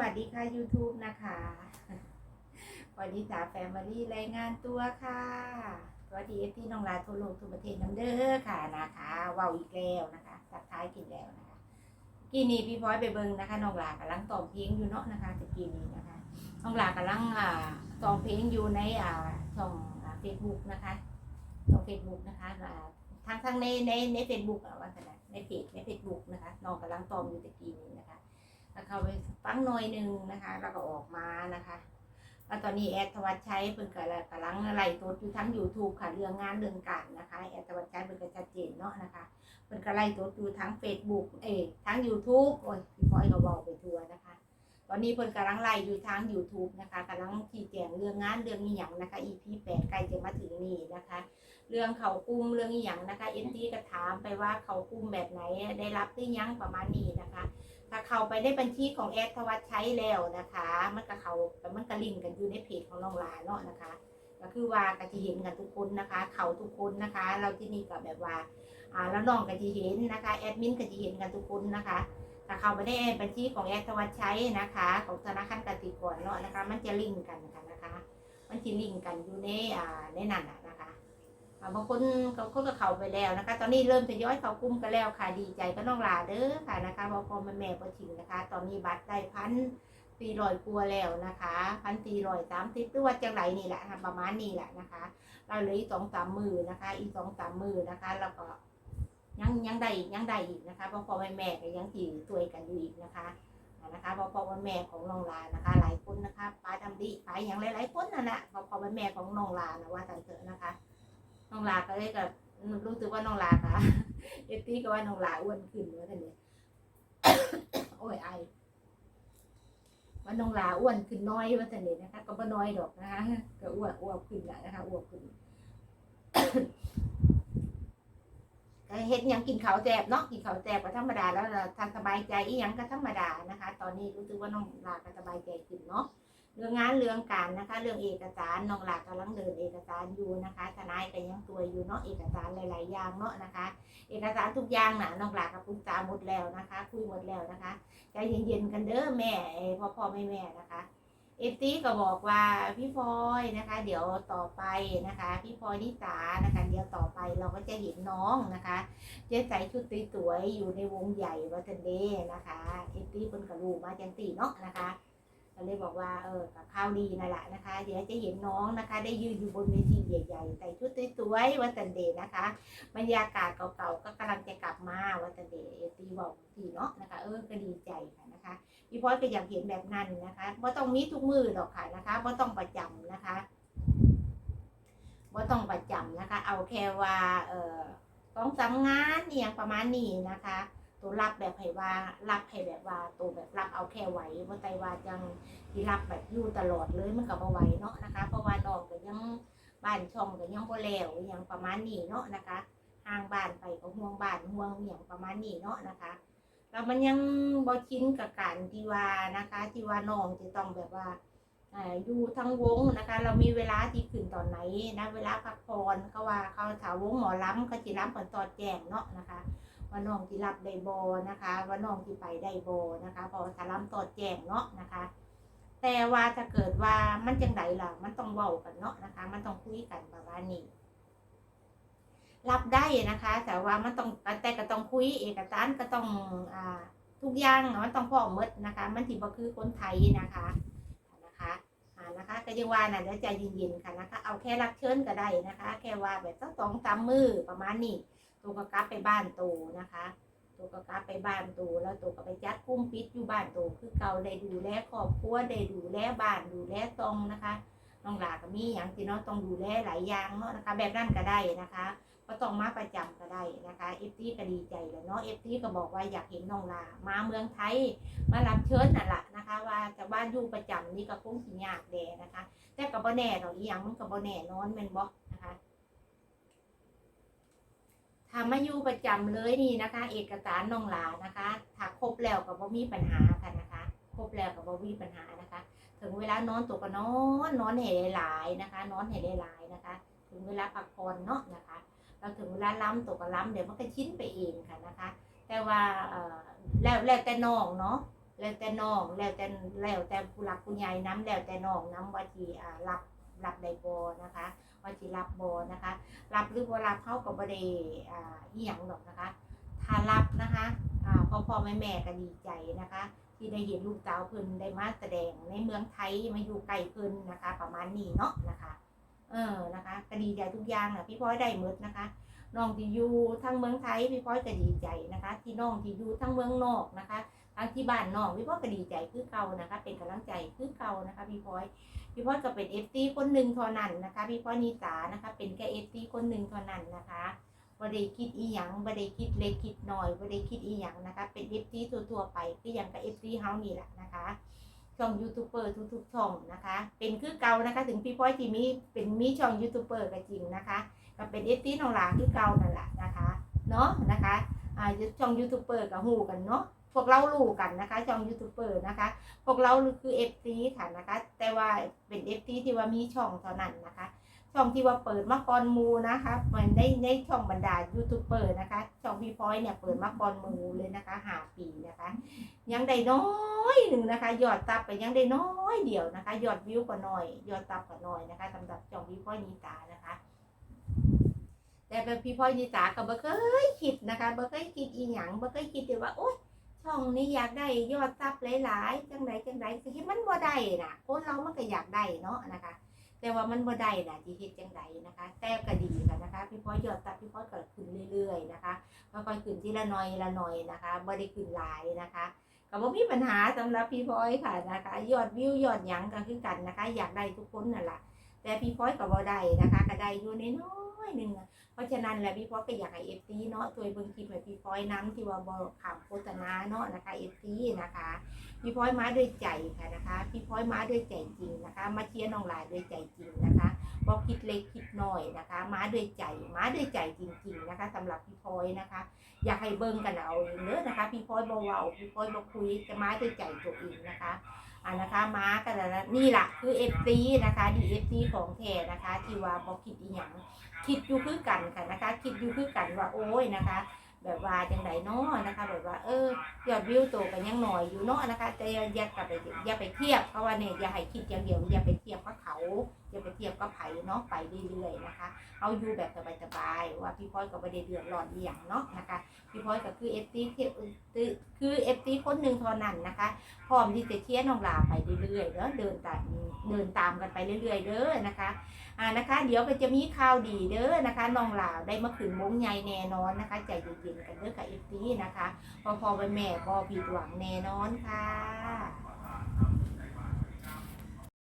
วัสดีค่ะ YouTube นะคะวันนี้สาแฟมิลี่รายงานตัวค่ะสวัสดีที่น้องลาทั่วโลกทั่วประเทศน้ำเด้อค่ะนะคะว้าอีกแล้วนะคะตักท้ายกินแล้วนะคะกีนี้พี่พลอยไปเบิ่งนะคะน้องลากำลังตอมเพลงอยู่เนาะนะคะตะกี้นี้นะคะน้องลากำลังอ่าตอมเพลงอยู่ในอ่าช่องเฟซบุ๊กนะคะช่องเฟซบุ๊กนะคะอ่าทางทางในในในเฟซบุ๊กอะว่าแต่ในเพจในเฟซบุ๊กนะคะน้องกำลังตอมอยู่ตะกี้นี้นะคะ แล้วเข้าไปฟังหน่อยหนึ่งนะคะแล้วก็ออกมานะคะแล้วตอนนี้แอดทวัชชัยเพิ่นก็กำลังไล่ตัวอยู่ทั้ง YouTube ค่ะเรื่องงานเรื่องการนะคะแอดทวัชชัยเพิ่นก็ชัดเจนเนาะนะคะเพิ่นก็ไล่ตัวอยู่ทั้ง Facebook เอยทั้ง YouTube โอ้ยพี่พอยก็บอกไปทัวนะคะ ตอนนี้เพิ่นกำลังไล่อยู่ทาง YouTube นะคะกำลังชี้แจงเรื่องงานเรื่องอีหยังนะคะ EP 8ใกล้จะมาถึงนี่นะคะ เรื่องเขากุ้มเรื่องอีหยังนะคะเอ็นทีก็ถามไปว่าเขากุ้มแบบไหนได้รับหรือยังประมาณนี้นะคะ ถ้าเข้าไปในบัญชีของแอดทวัชชัยแล้วนะคะ มันก็เขามันก็ลิงก์กันอยู่ในเพจของน้องลาเนาะนะคะ ก็คือว่าก็จะเห็นกันทุกคนนะคะ เขาทุกคนนะคะ เราที่นี่ก็แบบว่าอ่าแล้วน้องก็จะเห็นนะคะแอดมินก็จะเห็นกันทุกคนนะคะถ้าเข้าไปในบัญชีของแอดทวัชชัยนะคะ ของธนาคารกสิกรเนาะนะคะ มันจะลิงก์กันกันนะคะ มันจะลิงก์กันอยู่ในอ่าในนั้นนะ บางคนเขาก็เข้าไปแล้วนะคะ ตอนนี้เริ่มทยอยเข้ากลุ่มกันแล้วค่ะดีใจก็น้องลาเด้อค่ะนะคะพอพอแม่แม่พอถึงนะคะ ตอนนี้บัตรได้พันตีรอยกลัวแล้วนะคะพันตีรอยสามสิบหรือว่าจังไรนี่แหละค่ะประมาณนี้แหละนะคะเราเหลืออีกสองสามมือนะคะ อีกสองสามมือนะคะแล้วก็ยังยังได้อีกยังได้อีกนะคะพอพอแม่แม่ก็ยังตีตัวยกันอยู่อีกนะคะนะคะพอพอแม่แม่ของน้องลานะคะ หลายคนนะคะป้าทำดีป้าอย่างหลายๆคนนั่นแหละพอพอแม่แม่ของน้องลานะว่าสันเถอะนะคะ น้องลาก็เลยกับรู้สึกว่าน้องลาค่ะเอฟตี้ก็ว่าน้องลาอ้วนขึ้นว่าท่านเนี่ยโอ้ยไอว่าน้องลาอ้วนขึ้นน้อยว่าท่านเนี่ยนะคะ ก็บ่น้อยดอกนะคะก็อ้วนอ้วนขึ้นแหละนะคะอ้วนขึ้นเฮ็ดยังกินข้าวแจบเนาะกินข้าวแจบก็ธรรมดาแล้วทานสบายใจอีหยังก็ธรรมดานะคะ ตอนนี้รู้สึกว่าน้องลาก็สบายใจขึ้นเนาะ เรื่องงานเรื่องการนะคะ เรื่องเอกสารน้องหลักกำลังเดินเอกสารอยู่นะคะทนายก็ยังตัวอยู่เนาะเอกสารหลาย ๆ อย่างเนาะนะคะ เอกสารทุกอย่างน่ะน้องหลักกับปรึกษาหมดแล้วนะคะ คุยหมดแล้วนะคะใจเย็นๆกันเด้อแม่พ่อพ่อแม่แม่นะคะเอฟซีก็บอกว่าพี่พลอยนะคะ เดี๋ยวต่อไปนะคะ พี่พลอยนิสานะคะ เดี๋ยวต่อไปเราก็จะเห็นน้องนะคะจะใส่ชุดสวยๆอยู่ในวงใหญ่วัฒนเดนะคะเอฟซีเพิ่นกระลูมาจังตีเนาะนะคะ ก็เลยบอกว่าเออกับข้าวดีนั่นแหละนะคะ เดี๋ยวจะเห็นน้องนะคะ ได้ยืนอยู่บนเวทีใหญ่ๆใส่ชุดสวยๆวันตันเดย์นะคะ บรรยากาศเก่าๆก็กำลังจะกลับมาวันตันเดย์ตีบอกทีเนาะนะคะ เออก็ดีใจค่ะนะคะพี่พอยก็อยากเห็นแบบนั้นนะคะว่าต้องมีทุกมือหรอกค่ะนะคะว่าต้องประจำนะคะว่าต้องประจำนะคะ เอาแค่ว่าเออต้องสำงานเนี่ยประมาณนี้นะคะ ตัวรับแบบให้ว่ารับให้แบบว่าตัวแบบรับเอาแค่ไหวว่าใจว่าจังที่รับแบบอยู่ตลอดเลยมันก็บ่ไหวเนาะนะคะ เพราะว่าน้องก็ยังบ้านช่องก็ยังบ่แล้วอหยังประมาณนี้เนาะนะคะห่างบ้านไปก็ห่วงบ้านห่วงอหย่างประมาณนี้เนาะนะคะแล้วมันยังบ่ชินกับการที่ว่านะคะที่ว่าน้องจะต้องแบบว่าอ่าอยู่ทั้งวงนะคะ เรามีเวลาที่ขึ้นตอนไหนนะเวลาพักผ่อนเขาว่าเขาถาวงหมอล้ำเขาจิล้ำผลตอดแจงเนาะนะคะ ว่าน้องที่รับได้บนะคะ ว่าน้องที่ไปได้บนะคะพอถาล้ำตอดแจงเนาะนะคะ แต่ว่าถ้าเกิดว่ามันจังไดล่ะ มันต้องเว้ากันเนาะนะคะ มันต้องคุยกันประมาณนี้รับได้นะคะ แต่ว่ามันต้องแต่ก็ต้องคุยเอกสารก็ต้องอ่าทุกอย่างมันต้องพร้อมมดนะคะ มันที่บ่คือคนไทยนะคะนะคะอ่านะคะก็ยังว่าน่ะเดี๋ยวใจเย็นๆค่ะนะคะ เอาแค่รับเชิญก็ได้นะคะ แค่ว่าแบบสักสองสามมือประมาณนี้ ตัวก็กลับไปบ้านตูนะคะ ตัวก็กลับไปบ้านตูแล้วตัวก็ไปจัดกุ้มปิดอยู่บ้านตูคือเก่าได้ดูแลครอบครัวได้ดูแลบ้านดูแลตรงนะคะน้องหลาก็มีอย่างที่เนาะต้องดูแลหลายอย่างเนาะนะคะ แบบนั้นก็ได้นะคะก็ต้องมาประจำก็ได้นะคะเอฟซีก็ดีใจเลยเนาะเอฟซีก็บอกว่าอยากเห็นน้องลา มาเมืองไทย มารับเชิญนั่นแหละนะคะ ว่าจะบ้านอยู่ประจำนี่ก็คงสิยากแดนะคะ แต่กับบ่แน่ดอกอีหยังมันกับบ่แน่นอนแม่นบ่นะคะ ถ้ามาอยู่ประจำเลยนี่นะคะ เอกสารน้องหลานะคะถ้าครบแล้วก็บ่มีปัญหาค่ะนะคะครบแล้วก็บ่มีปัญหานะคะ ถึงเวลานอนตัวก็นอนนอนให้หลายนะคะ นอนให้หลายนะคะ ถึงเวลาพักผ่อนเนาะนะคะเราถึงเวลาล้ำตัวก็ล้ำเดี๋ยวมันก็ชินไปเองค่ะนะคะ แต่ว่าแล้วแล้วแต่น้องเนาะแล้วแต่น้องแล้วแต่แล้วแต่ผู้หลักผู้ใหญ่น้ำแล้วแต่น้องน้ำว่าที่อ่ารับ รับได้บ่นะคะว่าที่รับบ่นะคะรับหรือบ่รับเขาก็บ่ได้อ่าอีหยังหรอกนะคะถ้ารับนะคะอ่าพ่อพ่อแม่แม่ก็ดีใจนะคะ ที่ได้เห็นลูกสาวเพิ่นได้มาแสดงในเมืองไทยมาอยู่ใกลเพิ่นนะคะ ประมาณนี้เนาะนะคะเออนะคะก็ดีใจทุกอย่างนะพี่พ้อยได้หมดนะคะน้องที่อยู่ทั้งเมืองไทยพี่พ้อยก็ดีใจนะคะ ที่น้องที่อยู่ทั้งเมืองนอกนะคะ ทั้งที่บ้านน้องพี่พ้อก็ดีใจคือเก่านะคะ เป็นกำลังใจคือเก่านะคะพี่พ้อยพี่พ้อยก็เป็นเอฟซีคนหนึ่งเท่านั้นนะคะ พี่พ้อยนิสานะคะ เป็นแค่เอฟซีคนหนึ่งเท่านั้นนะคะบ่ได้คิดอีหยังบ่ได้คิดเล็กคิดน้อยบ่ได้คิดอีหยังนะคะ เป็นเอฟซีทั่วๆไปคืออย่างกับเอฟซีเฮานี่แหละนะคะช่องยูทูบเบอร์ทุกๆช่องนะคะ เป็นคือเก่านะคะ ถึงพี่พ้อยที่มีเป็นมีช่องยูทูบเบอร์ก็จริงนะคะก็เป็นเอฟซีน้องหลาคือเก่านั่นแหละนะคะเนาะนะคะอ่าช่องยูทูบเบอร์กับหูกันเนาะ พวกเรารู้กันนะคะช่องยูทูบเบอร์นะคะ พวกเราคือเอฟซีค่ะนะคะ แต่ว่าเป็นเอฟซีที่ว่ามีช่องเท่านั้นนะคะ ช่องที่ว่าเปิดมาก่อนมูนะคะมันได้ในช่องบรรดายูทูบเบอร์นะคะ ช่องพี่พ้อยเนี่ยเปิดมาก่อนมูเลยนะคะหาปีนะคะ ยังได้น้อยหนึ่งนะคะ ยอดตับไปยังได้น้อยเดียวนะคะ ยอดวิวก็น้อย ยอดตับก็น้อยนะคะสำหรับช่องพี่พ้อยนีตานะคะแต่เป็นพี่พ้อยนีตาก็บ่เคยคิดนะคะบ่เคยคิดอีหยังบ่เคยคิดเลยว่าโอ๊ย ช่องนี้อยากได้ยอดซับหลายๆ จังไดจังไดสิเฮ็ดมันบ่ได้น่ะคนเรามันก็อยากได้เนาะนะคะ แต่ว่ามันบ่ได้น่ะสิเฮ็ดจังไดนะคะ แต่ก็ดีค่ะนะคะ พี่พ้อยยอดซับพี่พ้อยก็ขึ้นเรื่อยๆนะคะค่อยๆขึ้นทีละหน่อยละหน่อยนะคะบ่ได้ขึ้นหลายนะคะก็บ่มีปัญหาสำหรับพี่พลอยค่ะนะคะ ยอดวิวยอดหยังก็คือกันนะคะ อยากได้ทุกคนนั่นแหละ แต่พี่พลอยก็บ่ได้นะคะก็ได้อยู่น้อยๆหนึงเพราะฉะนั้นแหละพี่พลอยก็อยากให้ FT เนาะช่วยเบิ่งคลิปให้พี่พลอยนํที่ว่าบ่ขามโฆษณาเนาะนะคะ FT นะคะพี่พลอยมาด้วยใจค่ะนะคะพี่พลอยมาด้วยใจจริงนะคะ มาเชียร์น้องหลายด้วยใจจริงนะคะบ่คิดเล็กคิดน้อยนะคะ มาด้วยใจมาด้วยใจจริง ๆนะคะสำหรับพี่พลอยนะคะ อยากให้เบิ่งกันเอาเองเด้อนะคะ พี่พลอยบ่เว้าพี่พลอยบ่คุยจะมาด้วยใจตัวเองนะคะ อ่านะคะมากันแล้วนี่แหละคือ FC นะคะดี FC ของแท้นะคะ ที่ว่าบอกคิดอีหยังคิดอยู่คือกันค่ะนะคะ คิดอยู่คือกันว่าโอ้ยนะคะ แบบว่าจังไดเนาะนะคะ แบบว่าเออยอดวิวโตกันยังหน่อยอยู่เนาะนะคะแต่อย่ากลับไปอย่าไปเทียบเพราะว่าเนี่ยอย่าให้คิดอย่างเดียวอย่าไปเทียบกับเขาอย่าไปเทียบกับไผ่เนาะไปเรื่อยๆนะคะเอาอยู่แบบสบายๆว่าพี่พลอยก็ไม่ได้เดือดร้อนอย่างเนาะนะคะพี่พลอยก็คือเอฟซีคือเอฟซีคนหนึ่งเท่านั้นนะคะพร้อมที่จะเชียร์น้องลาไปเรื่อยๆเด้อเดินตามเดินตามกันไปเรื่อยๆเด้อนะคะอ่านะคะ เดี๋ยวก็จะมีข่าวดีเด้อนะคะน้องลาได้มาขึ้นมงใหญ่แน่นอนนะคะใจเย็นกันเด้อค่ะเอฟซีนะคะพอพอไปแม่พอผิดหวังแน่นอนค่ะ